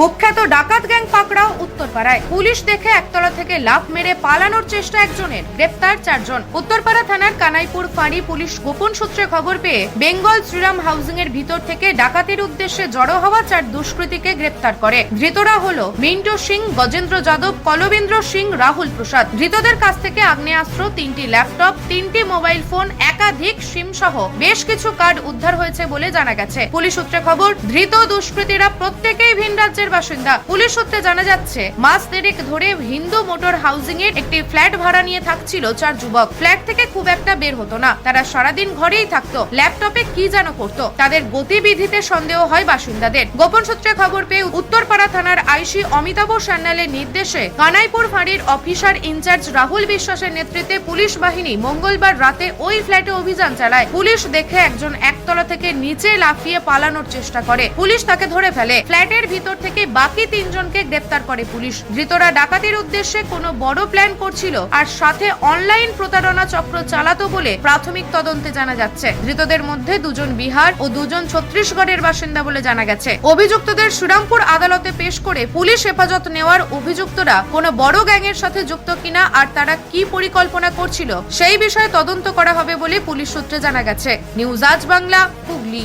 কুখ্যাত ডাকাত গ্যাং পাকড়াও উত্তরপাড়ায়। পুলিশ দেখে একতলা থেকে লাফ মেরে পালানোর চেষ্টা একজনের। গ্রেপ্তার চারজন। উত্তরপাড়া থানার কানাইপুর ফাঁড়ি পুলিশ গোপন সূত্রে খবর পেয়ে বেঙ্গল শ্রীরাম হাউজিং এর ভিতর থেকে ডাকাতির উদ্দেশ্যে জড়ো হওয়া চার দুষ্কৃতীকে গ্রেপ্তার করে। ধৃতরা হলো মিন্টু সিং, গজেন্দ্র যাদব, কলবেন্দ্র সিং, রাহুল প্রসাদ। ধৃতদের কাছ থেকে আগ্নেয়াস্ত্র, তিনটি ল্যাপটপ, তিনটি মোবাইল ফোন, একাধিক সহ বেশ কিছু কার্ড উদ্ধার হয়েছে বলে জানা গেছে। পুলিশ সূত্রে খবর, ধৃত দুষ্কৃতীরা প্রত্যেকেই ভিন রাজ্যের বাসিন্দা। পুলিশ সূত্রে জানা যাচ্ছে, মাস দেড়েক ধরে হিন্দু মোটর হাউজিং এর একটি ফ্ল্যাট ভাড়া নিয়ে থাকছিল চার যুবক। ফ্ল্যাট থেকে খুব একটা বের হতো না। তারা সারাদিন ঘরেই থাকতো। ল্যাপটপে কি যেন করতো। তাদের গতিবিধিতে সন্দেহ হয় বাসিন্দাদের। গোপন সূত্রে খবর পেয়ে উত্তরপাড়া থানার আইসি অমিতাভ সান্যালের নির্দেশে কানাইপুর ফাঁড়ির অফিসার ইনচার্জ রাহুল বিশ্বাসের নেতৃত্বে পুলিশ বাহিনী মঙ্গলবার রাতে ওই ফ্ল্যাটে অভিযান চালায়। পুলিশ দেখে একজন একতলা থেকে নিচে লাফিয়ে পালানোর চেষ্টা করে। পুলিশ তাকে ধরে ফেলে। ফ্ল্যাটের ভিতর থেকে বাকি তিনজনকে গ্রেপ্তার করে পুলিশ। ধৃতরা ডাকাতির উদ্দেশ্যে কোনো বড় প্ল্যান করছিল আর সাথে অনলাইন প্রতারণা চক্র চালাতো বলে প্রাথমিক তদন্তে জানা যাচ্ছে। ধৃতদের মধ্যে দুজন বিহার ও দুজন ছত্তিশগড়ের বাসিন্দা বলে জানা গেছে। অভিযুক্তদের শ্রীরামপুর আদালতে পেশ করে পুলিশ হেফাজত নেওয়ার অভিযুক্তরা কোনো বড় গ্যাংয়ের সাথে যুক্ত কিনা আর তারা কি পরিকল্পনা করছিল সেই বিষয়ে তদন্ত করা হবে বলে পুলিশ সূত্রে জানা গেছে। নিউজ আজ বাংলা হুগলি।